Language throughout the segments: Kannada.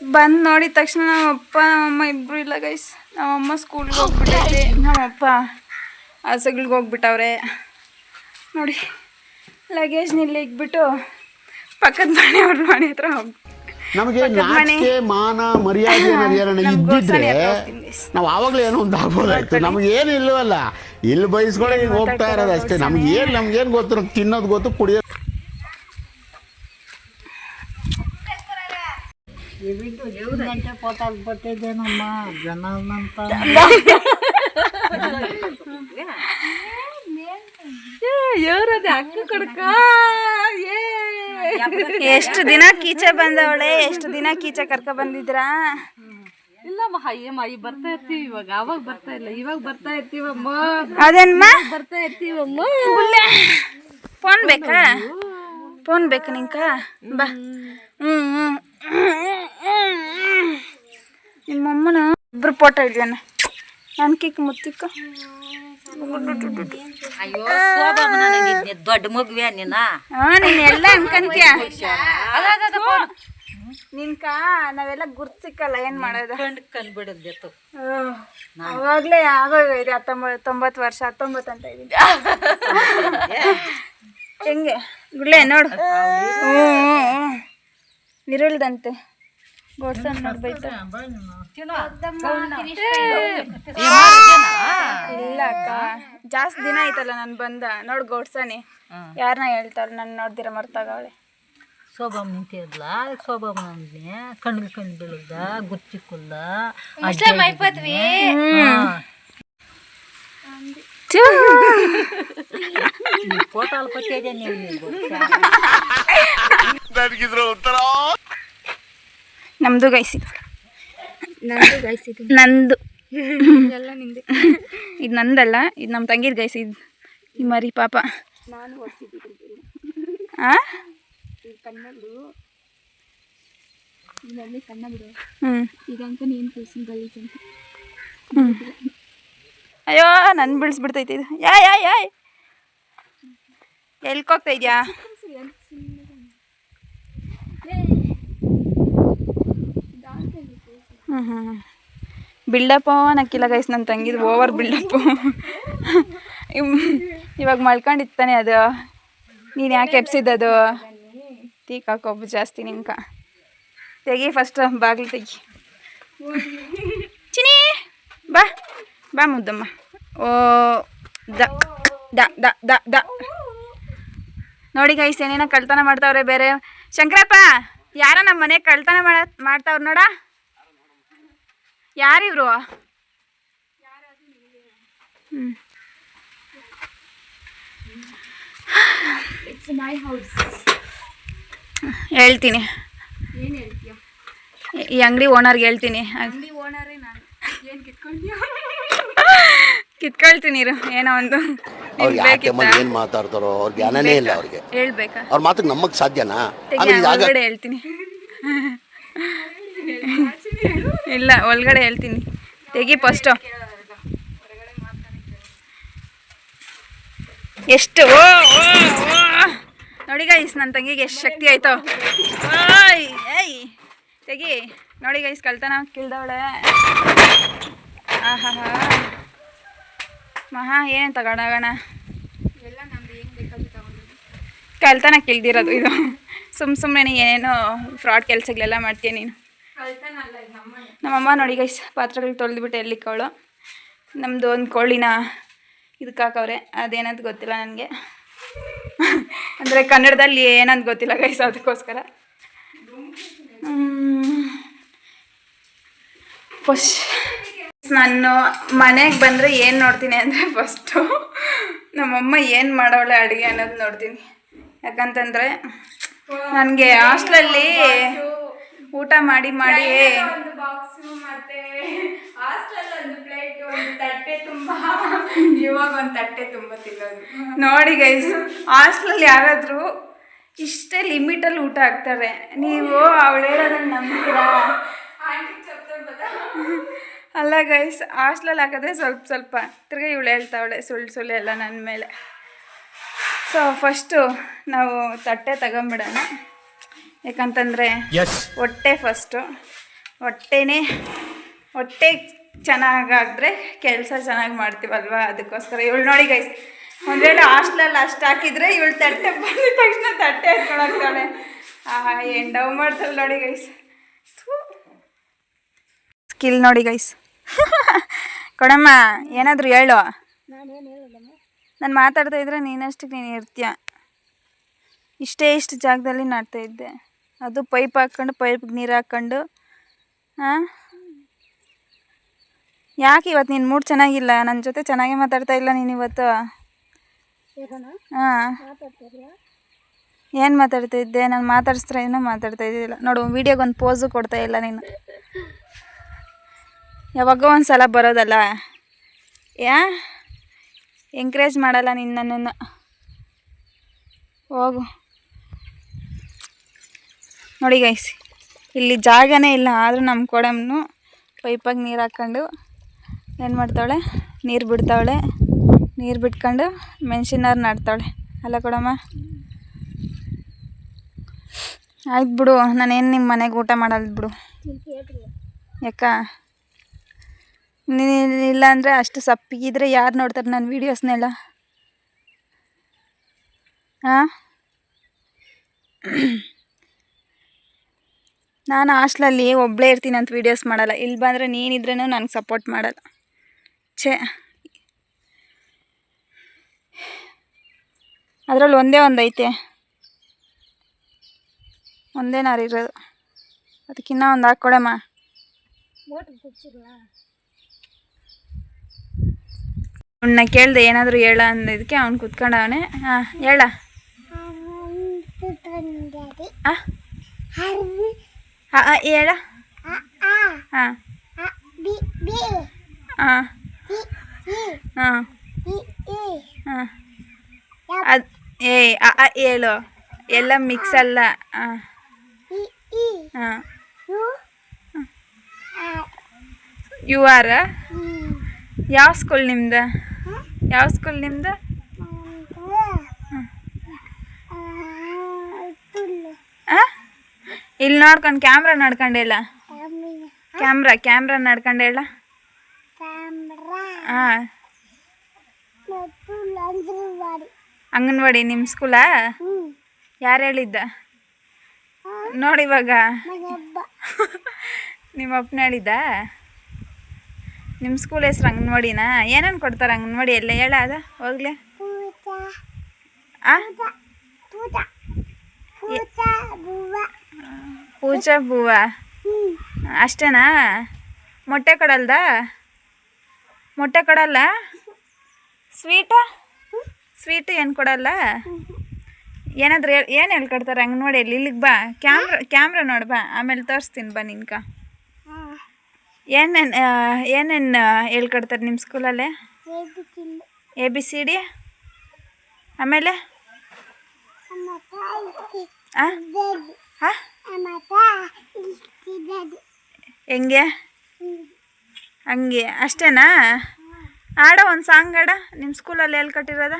ಬಂದು ನೋಡಿದ ತಕ್ಷಣ ನಮ್ಮಪ್ಪ ನಮ್ಮಮ್ಮ ಇಬ್ರು ಇಲ್ಲ ಗೈಸ್ ನಮ್ಮಮ್ಮ ಸ್ಕೂಲ್ಗೆ ನಮ್ಮ ನಮ್ಮಪ್ಪ ಹಸಗಳಿಗೆ ಹೋಗ್ಬಿಟ್ಟವ್ರೆ. ನೋಡಿ ಲಗೇಜ್ ನಿಲ್ಲಿ ಇಕ್ಬಿಟ್ಟು ಪಕ್ಕದ ಮನೆಯವ್ರ ಮನೆ ಹತ್ರ ಹೋಗಿ ನಮಗೆ. ನಾಚಿಕೆ ಮಾನ ಮರ್ಯಾದೆ ಅನ್ನೋದು ಇದ್ದಿದ್ರೆ ನಾವು ಆವಾಗಲೇ ಏನೋ ಒಂದು ಆಗ್ಬೋದಾಯ್ತು. ನಮ್ಗೆ ಏನು ಇಲ್ವಲ್ಲ. ಇಲ್ಲಿ ಬಯಸ್ಕೊಳಗೆ ಹಿಂಗೆ ಹೋಗ್ತಾ ಇರೋದು ಅಷ್ಟೇ. ನಮ್ಗೆ ಏನು ನಮ್ಗೇನು ಗೊತ್ತು ತಿನ್ನೋದು ಗೊತ್ತು ಕುಡಿಯೋದು ಗಂಟೆ ಬಟ್ಟಿದ್ದೇನಮ್ಮ ಎಷ್ಟು ದಿನ ಕೀಚ ಬಂದವಳೆ? ಎಷ್ಟು ದಿನ ಕೀಚ ಕರ್ಕ ಬಂದಿದ್ರಾ? ಇಲ್ಲಮ್ಮ ಅಯ್ಯಮ್ಮ ಈ ಬರ್ತಾ ಇರ್ತೀವಿ ಇವಾಗ ಅವಾಗ ಬರ್ತಾ ಇಲ್ಲ ಇವಾಗ ಬರ್ತಾ ಇರ್ತೀವಮ್ಮ. ಅದೇನಮ್ಮ ಬರ್ತಾ ಇರ್ತೀವಮ್ಮ. ಫೋನ್ ಬೇಕಾ? ಫೋನ್ ಬೇಕಾ ನಿಂಕ? ಬಾ. ಹ್ಞೂ ನಿಮ್ಮಮ್ಮನ ಇಬ್ರು ಫೋಟೋ ಹಿಡಿಯೋಣ ನಾನು ಕಿಕ್ ಮುತ್ತಿಕ್ಕ. ಅಯ್ಯೋ ನನಗೆ ದೊಡ್ಡ ಮಗುವೆ ನೀನ? ಹಾ ನೀನು ಎಲ್ಲ ಅನ್ಕಂತೀಯ? ನಿನ್ಕ ನಾವೆಲ್ಲ ಗುರ್ತಿಕ್ಕಲ್ಲ ಏನು ಮಾಡೋದು? ಕಂಡು ಅವಾಗ್ಲೇ ಅವಾಗಲೇ ಇದೆ ಹತ್ತೊಂಬತ್ತು ತೊಂಬತ್ತು ವರ್ಷ ಹತ್ತೊಂಬತ್ತು ಅಂತ ಇದ್ದೀನಿ ಹೆಂಗೆ? ಗುಳ್ಳೆ ನೋಡು. ಹ್ಞೂ ನಿರುಳ್ದಂತೆ. ಗೋಡ್ಸನ್ ನೋಡಿ ಬೈತ ಇಲ್ಲ ಅಕ್ಕ. ಜಾಸ್ತಿ ದಿನ ಆಯ್ತಲ್ಲ ನಾನು ಬಂದ. ನೋಡ್ ಗೋಡ್ಸನಿ ಯಾರನ್ನ ಹೇಳ್ತಾರ ನಾನು ನೋಡ್ದಿರ ಮರ್ತಾಗವಳೆ ಶೋಭಮ್ಮ ನಿಂತಿದ್ಲ? ಶೋಭಮ್ಮ ಅಂದ್ನೆ ಕಣ್ಣಿಗೆ ಕಣ್ಣು ಬೀಳದ ಗುಚ್ಚಿಕ್ಕುಲ್ಲ ಕುಲ್ಲ ನೀವು ಉತ್ತರ ನಮ್ದು ಗೈಸಿ. ನಂದು ಇದು. ನಂದಲ್ಲ ಇದು ನಮ್ಮ ತಂಗಿದ್ ಗೈಸಿ ಇದು. ಈ ಮರಿ ಪಾಪ. ಆ? ಹ್ಞೂ ಹ್ಞೂ ಅಯ್ಯೋ ನನ್ನ ಬಿಡಿಸ್ಬಿಡ್ತೈತೆ ಇದು. ಯಾ ಯಾ ಯಾಯ್. ಎಲ್ಕೋಗ್ತಾ ಇದೆಯಾ? ಹ್ಞೂ ಹ್ಞೂ ಬಿಲ್ಡಪ್ ಅನ್ನಕ್ಕಿಲ್ಲ ಗೈಸ್ ನನ್ನ ತಂಗಿದು ಓವರ್ ಬಿಲ್ಡಪ್ಪು. ಇವಾಗ ಮಲ್ಕೊಂಡಿತ್ತಾನೆ ಅದು. ನೀನು ಯಾಕೆ ಎಪ್ಸಿದ್ದದು ತೀಕ್ ಹಾಕೋಬು ಜಾಸ್ತಿ ನಿಮ್ಕ ತೆಗಿ ಫಸ್ಟ್ ಬಾಗಿಲು ತೆಗಿ. ಚಿನಿ ಬಾ ಬಾ ಮುದ್ದಮ್ಮ. ಓ, ದ ನೋಡಿ ಗೈಸ್ ಏನೇನೋ ಕಳ್ತನ ಮಾಡ್ತಾವ್ರೆ ಬೇರೆ. ಶಂಕರಪ್ಪ, ಯಾರ ನಮ್ಮ ಮನೆ ಕಳ್ತನ ಮಾಡ, ಮಾಡ್ತಾವ್ರ ನೋಡ. ಯಾರಿವ್ರು? ಹ್ಮ್. ಹೇಳ್ತೀನಿ. ಈ ಅಂಗಡಿ ಓನರ್ಗೆ ಹೇಳ್ತೀನಿ. ಕಿತ್ಕೊಳ್ತೀನಿ ಏನೋ ಒಂದು. ಹೇಳ್ಬೇಕು ಏನು ಮಾತಾಡ್ತಾರೋ ಅವ್ರ ಜ್ಞಾನನೇ ಇಲ್ಲ ಅವ್ರಿಗೆ. ಹೇಳ್ಬೇಕಾ? ಅವ್ರ ಮಾತು ನಮಗೆ ಸಾಧ್ಯನಾ? ಹೇಳ್ತೀನಿ. ಇಲ್ಲ, ಒಳಗಡೆ ಹೇಳ್ತೀನಿ. ತೆಗಿ ಫಸ್ಟು ಎಷ್ಟು? ಓ. ನೋಡಿ ಗೈಸ್ ನನ್ನ ತಂಗಿಗೆ ಎಷ್ಟು ಶಕ್ತಿ ಆಯ್ತು. ಓಯ್, ಏಯ್. ತೆಗಿ. ನೋಡಿ ಗೈಸ್ ಕಳ್ತನ ಕಿಳ್ದವಳೆ. ಆಹಾ ಮಹಾ, ಏನು ತಗೊಂಡೋಗೋಣ ಕಳ್ತನ ಕಿಳ್ದಿರೋದು ಇದು. ಸುಮ್ಮ ಸುಮ್ಮನೆ ಏನೇನೋ ಫ್ರಾಡ್ ಕೆಲಸಗಳೆಲ್ಲ ಮಾಡ್ತೀಯ ನೀನು. ನಮ್ಮಮ್ಮ ನೋಡಿ ಗೈಸ್ ಪಾತ್ರೆಗಳು ತೊಳೆದ್ಬಿಟ್ಟು ಕೋಳು ನಮ್ಮದು ಒಂದು ಕೋಳಿನ ಇದಕ್ಕೆ ಹಾಕವ್ರೆ. ಅದೇನಂತ ಗೊತ್ತಿಲ್ಲ ನನಗೆ. ಅಂದರೆ ಕನ್ನಡದಲ್ಲಿ ಏನಂತ ಗೊತ್ತಿಲ್ಲ ಗೈಸ್ ಅದಕ್ಕೋಸ್ಕರ. ಫಸ್ಟ್ ನಾನು ಮನೆಗೆ ಬಂದರೆ ಏನು ನೋಡ್ತೀನಿ ಅಂದರೆ ಫಸ್ಟು ನಮ್ಮಮ್ಮ ಏನು ಮಾಡೋಳೆ ಅಡುಗೆ ಅನ್ನೋದು ನೋಡ್ತೀನಿ. ಯಾಕಂತಂದರೆ, ನನಗೆ ಹಾಸ್ಟ್ಲಲ್ಲಿ ಊಟ ಮಾಡಿ ಮಾಡಿ. ಒಂದು ಬಾಕ್ಸು ಮತ್ತೆ ಹಾಸ್ಟೆಲ್ ಒಂದು ಪ್ಲೇಟ್ ಒಂದು ತಟ್ಟೆ ತುಂಬಾ. ಇವಾಗ ಒಂದು ತಟ್ಟೆ ತುಂಬಾ ತಿನ್ನೋದು. ನೋಡಿ ಗೈಸ್ ಹಾಸ್ಟ್ಲಲ್ಲಿ ಯಾರಾದರೂ ಇಷ್ಟೇ ಲಿಮಿಟಲ್ಲಿ ಊಟ ಹಾಕ್ತಾರೆ. ನೀವು ಅವಳು ಹೇಳೋದನ್ನ ನಂಬ್ತೀರಾ? ಅಲ್ಲ ಗೈಸ್ ಹಾಸ್ಟ್ಲಲ್ಲಿ ಹಾಕಿದ್ರೆ ಸ್ವಲ್ಪ ಸ್ವಲ್ಪ. ತಿರ್ಗಿ ಇವಳು ಹೇಳ್ತಾವಳೆ ಸುಳ್ಳು ಸುಳ್ಳು ಎಲ್ಲ ನನ್ನ ಮೇಲೆ. ಸೊ ಫಸ್ಟು ನಾವು ತಟ್ಟೆ ತಗೊಂಬಿಡೋಣ. ಯಾಕಂತಂದರೆ ಹೊಟ್ಟೆ ಫಸ್ಟು ಹೊಟ್ಟೆನೇ ಹೊಟ್ಟೆ ಚೆನ್ನಾಗಾದರೆ ಕೆಲಸ ಚೆನ್ನಾಗಿ ಮಾಡ್ತೀವಲ್ವ? ಅದಕ್ಕೋಸ್ಕರ ಇವಳು ನೋಡಿ ಗೈಸ್ ಒಂದು ವೇಳೆ ಹಾಸ್ಟ್ಲಲ್ಲಿ ಅಷ್ಟು ಹಾಕಿದ್ರೆ ಇವಳು ತಟ್ಟೆ ಬಂದ ತಕ್ಷಣ ತಟ್ಟೆ ಹಾಕ್ಕೊಳಕ್ತಾಳೆ ಆಹಾ ಏನು ಡವ್ ಮಾಡ್ತಾಳೆ ನೋಡಿ ಗೈಸ್ ಸ್ಕಿಲ್ ನೋಡಿ ಗೈಸ್ ಕೊಡಮ್ಮ ಏನಾದರೂ ಹೇಳು. ನಾನು ಮಾತಾಡ್ತಾ ಇದ್ರೆ ನೀನಷ್ಟಕ್ಕೆ ನೀನು ಇರ್ತೀಯ? ಇಷ್ಟೇ ಇಷ್ಟು ಜಾಗದಲ್ಲಿ ನಾಡ್ತಾ ಇದ್ದೆ. ಅದು ಪೈಪ್ ಹಾಕ್ಕೊಂಡು ಪೈಪ್ಗೆ ನೀರು ಹಾಕ್ಕೊಂಡು ಹಾಂ ಯಾಕೆ ಇವತ್ತು ನಿನ್ನ ಮೂಡ್ ಚೆನ್ನಾಗಿಲ್ಲ? ನನ್ನ ಜೊತೆ ಚೆನ್ನಾಗೇ ಮಾತಾಡ್ತಾ ಇಲ್ಲ ನೀನು ಇವತ್ತು. ಹಾಂ ಏನು ಮಾತಾಡ್ತಾ ಇದ್ದೆ? ನಾನು ಮಾತಾಡಿಸ್ತಾ ಏನೂ ಮಾತಾಡ್ತಾ ಇದ್ದಿಲ್ಲ. ನೋಡು ವೀಡಿಯೋಗೊಂದು ಪೋಸು ಕೊಡ್ತಾ ಇಲ್ಲ ನೀನು. ಯಾವಾಗೋ ಒಂದು ಸಲ ಬರೋದಲ್ಲ? ಯಾ? ಎಂಕರೇಜ್ ಮಾಡಲ್ಲ ನಿನ್ನ ನನ್ನನ್ನು. ಹೋಗು. ನೋಡಿ ಗೈಸ್ ಇಲ್ಲಿ ಜಾಗನೇ ಇಲ್ಲ, ಆದರೂ ನಮ್ಮ ಕೊಡಮ್ನು ಪೈಪಾಗಿ ನೀರು ಹಾಕ್ಕೊಂಡು ಏನು ಮಾಡ್ತಾವಳೆ? ನೀರು ಬಿಡ್ತಾವಳೆ. ನೀರು ಬಿಟ್ಕೊಂಡು ಮೆಣಸಿನಾರು ನಾಡ್ತಾವಳೆ. ಅಲ್ಲ ಕೊಡಮ್ಮ? ಆಯ್ತು ಬಿಡು, ನಾನೇನು ನಿಮ್ಮ ಮನೆಗೆ ಊಟ ಮಾಡಲ್ಲ ಬಿಡು. ಯಾಕ? ನೀನು ಇಲ್ಲ ಅಂದರೆ ಅಷ್ಟು ಸಪ್ಪಿಗಿದ್ರೆ ಯಾರು ನೋಡ್ತಾರೆ ನನ್ನ ವೀಡಿಯೋಸ್ನೆಲ್ಲ ಹಾಂ ನಾನು ಹಾಸ್ಟ್ಲಲ್ಲಿ ಒಬ್ಬಳೇ ಇರ್ತೀನಿ ಅಂತ ವೀಡಿಯೋಸ್ ಮಾಡಲ್ಲ. ಇಲ್ಲಿ ಬಂದರೆ ನೀನಿದ್ರೂ ನನಗೆ ಸಪೋರ್ಟ್ ಮಾಡಲ್ಲ. ಛೇ. ಅದರಲ್ಲಿ ಒಂದೇ ಒಂದು ಐತೆ ಒಂದೇನಾರು ಇರೋದು ಅದಕ್ಕಿನ್ನ ಒಂದು ಹಾಕ್ಕೊಡಮ್ಮ. ಅವನ್ನ ಕೇಳ್ದೆ ಏನಾದರೂ ಹೇಳ ಅಂದಿದ್ದಕ್ಕೆ ಅವ್ನು ಕುತ್ಕೊಂಡವನೆ. ಹಾಂ ಹೇಳ. ಆ? ಆ, ಆ, ಹೇಳ ಹಾಂ ಹಾಂ ಹಾಂ ಹಾಂ ಅದು ಏ ಆ, ಆ, ಹೇಳು ಎಲ್ಲ ಮಿಕ್ಸ್ ಅಲ್ಲ ಹಾಂ ಹಾಂ ಯು ಆರ್ ಯಾವ ಸ್ಕೂಲ್ ನಿಮ್ದು? ಯಾವ ಸ್ಕೂಲ್ ನಿಮ್ದು? ಇಲ್ಲಿ ನೋಡ್ಕೊಂಡು ಕ್ಯಾಮ್ರಾ ಇಲ್ಲ. ಕ್ಯಾಮ್ರಾ ಕ್ಯಾಮ್ರಾ ನೋಡ್ಕೊಂಡಿಲ್ಲ ಹಾಂ. ಅಂಗನವಾಡಿ. ನಿಮ್ಮ ಸ್ಕೂಲಾ ಯಾರು ಹೇಳಿದ್ದ? ನೋಡಿ ಇವಾಗ. ನಿಮ್ಮ ಅಪ್ಪನ ಹೇಳಿದ್ದ? ನಿಮ್ಮ ಸ್ಕೂಲ್ ಹೆಸ್ರು ಅಂಗನವಾಡಿನಾ? ಏನೇನು ಕೊಡ್ತಾರೆ ಅಂಗನವಾಡಿ ಎಲ್ಲ ಹೇಳ ಅದ ಹೋಗ್ಲೇ. ಆ? ಪೂಜಾ ಬೂವ ಅಷ್ಟೇನಾ? ಮೊಟ್ಟೆ ಕೊಡಲ್ದ? ಮೊಟ್ಟೆ ಕೊಡಲ್ಲ? ಸ್ವೀಟ? ಸ್ವೀಟ್ ಏನು ಕೊಡಲ್ಲ? ಏನಾದ್ರು ಹೇಳಿ ಏನು ಹೇಳ್ಕೊಡ್ತಾರೆ ನೋಡಿ ಇಲ್ಲಿಗೆ ಬಾ. ಕ್ಯಾಮ್ರ ಕ್ಯಾಮ್ರ ನೋಡು ಬಾ. ಆಮೇಲೆ ತೋರಿಸ್ತೀನಿ ಬಾ ನಿನ್ಕ. ಏನೇನು ಏನೇನು ಹೇಳ್ಕೊಡ್ತಾರೆ ನಿಮ್ಮ ಸ್ಕೂಲಲ್ಲೇ ಎ ಬಿ ಸಿ ಡಿ? ಆಮೇಲೆ? ಹೆಂಗೆ? ಹಂಗೆ. ಅಷ್ಟೇನಾ? ಆಡ ಒಂದು ಸಾಂಗ್ ಆಡ ನಿಮ್ಮ ಸ್ಕೂಲಲ್ಲಿ ಎಲ್ಲಿ ಕಟ್ಟಿರೋದ?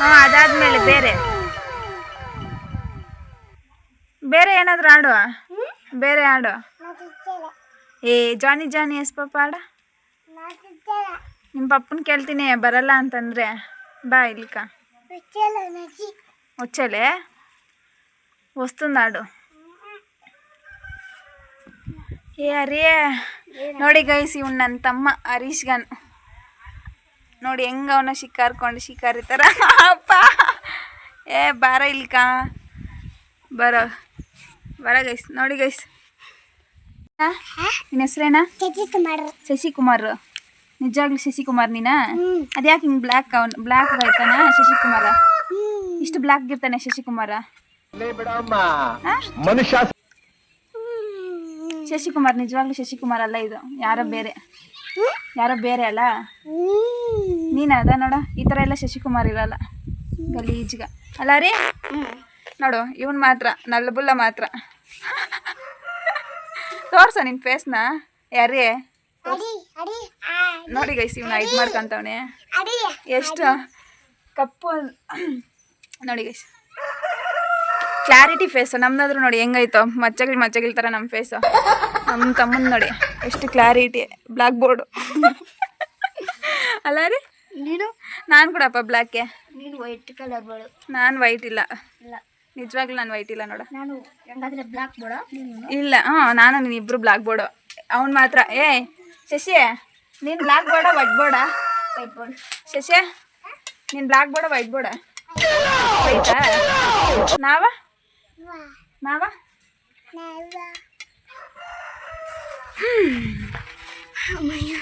ಹಾಂ ಅದಾದ್ಮೇಲೆ ಬೇರೆ. ಬೇರೆ ಏನಾದರೂ ಆಡುವ ಬೇರೆ ಆಡು ಏ ಜಾನಿ ಜಾನಿ ಎಸ್ ಪಾಪ ಆಡ ನಿಮ್ಮ ಪಪ್ಪನ ಕೇಳ್ತೀನಿ ಬರಲ್ಲ ಅಂತಂದರೆ. ಬಾ ಇಲ್ಲಿಕ వచ్చేలే వస్తుందాడు ఏ ಅರೇ ನೋಡಿ ಗೈಸ್ ಇವ್ನು ನನ್ನ ತಮ್ಮ ಹರೀಶ್ ಗನ್ ನೋಡಿ ಹೆಂಗ ಅವನ ಶಿಕಾರ್ಕೊಂಡು ಶಿಕಾರಿ ಥರ ಅಪ್ಪ ಏ ಬಾರ ಇಲ್ಲಿಕ ಬರೋ ಬರ ಗೈಸ್ ನೋಡಿ ಗೈಸ್ ನಿನ್ನ ಹೆಸ್ರೇನಾ ಶಶಿಕುಮಾರ್ ನಿಜವಾಗ್ಲೂ ಶಶಿಕುಮಾರ್ ನೀನಾ? ಅದ್ಯಾಕೆ ಹಿಂಗೆ ಬ್ಲ್ಯಾಕ್ ಅವನ್ ಬ್ಲ್ಯಾಕ್ ಬರ್ತಾನ ಶಶಿಕುಮಾರ? ಇಷ್ಟು ಬ್ಲ್ಯಾಕ್ ಇರ್ತಾನೆ ಶಶಿಕುಮಾರ? ಮನುಷ್ಯ ಶಶಿಕುಮಾರ್ ನಿಜವಾಗ್ಲೂ ಶಶಿಕುಮಾರ್ ಅಲ್ಲ ಇದು. ಯಾರೋ ಬೇರೆ. ಯಾರೋ ಬೇರೆ ಅಲ್ಲ? ನೀನ ಅದ ನೋಡ. ಈ ಥರ ಎಲ್ಲ ಶಶಿಕುಮಾರ್ ಇರಲ್ಲ. ಗಲೀಜ್ಗ. ಅಲ್ಲ ರೀ? ನೋಡು ಇವನ್ ಮಾತ್ರ ನಲ್ಲಬುಲ್ಲ ಮಾತ್ರ. ತೋರ್ಸ ನಿನ್ ಫೇಸ್ನ ಯಾರೇ ನೋಡಿ ಗೈಸ್ ಇವನ ಇದು ಮಾಡ್ಕೊಂತವನೆ. ಎಷ್ಟು? ಕಪ್ಪು ನೋಡಿ ಗೈಸ್ ಕ್ಲಾರಿಟಿ ಫೇಸು ನಮ್ದಾದ್ರೂ ನೋಡಿ ಹೆಂಗಾಯ್ತು ಮಚ್ಚಗಿಲ್ ಮಚ್ಚಗಳ ಥರ ನಮ್ಮ ಫೇಸು ನಮ್ಮ ತಮ್ಮನ ನೋಡಿ ಎಷ್ಟು ಕ್ಲಾರಿಟಿ ಬ್ಲ್ಯಾಕ್ ಬೋರ್ಡು ಅಲ್ಲ ರೀ? ನೀನು? ನಾನು ಕೂಡಪ್ಪ ಬ್ಲ್ಯಾಕೆ ನೀನು ವೈಟ್ ಕಲರ್ ಬೋಳು ನಾನು ವೈಟ್ ಇಲ್ಲ. ಇಲ್ಲ. ನಿಜವಾಗ್ಲೂ ನಾನು ವೈಟ್ ಇಲ್ಲ ನೋಡ. ನಾನು ಹೆಂಗಾದ್ರೆ ಬ್ಲಾಕ್ ಬೋಡ ನೀನು? ಇಲ್ಲ ಹ್ಞೂ ನಾನು ನೀನು ಇಬ್ಬರು ಬ್ಲ್ಯಾಕ್ ಬೋರ್ಡು ಅವ್ನು ಮಾತ್ರ ಏ ಶಶಿ ನೀನು black board white board white board Shashi ನೀನು ಬ್ಲಾಕ್ ಬೋರ್ಡ ವೈಟ್ ಬೋರ್ಡ ವೈಟಾ ನಾವ? ನಾವ? ಅಮ್ಮಯ್ಯ.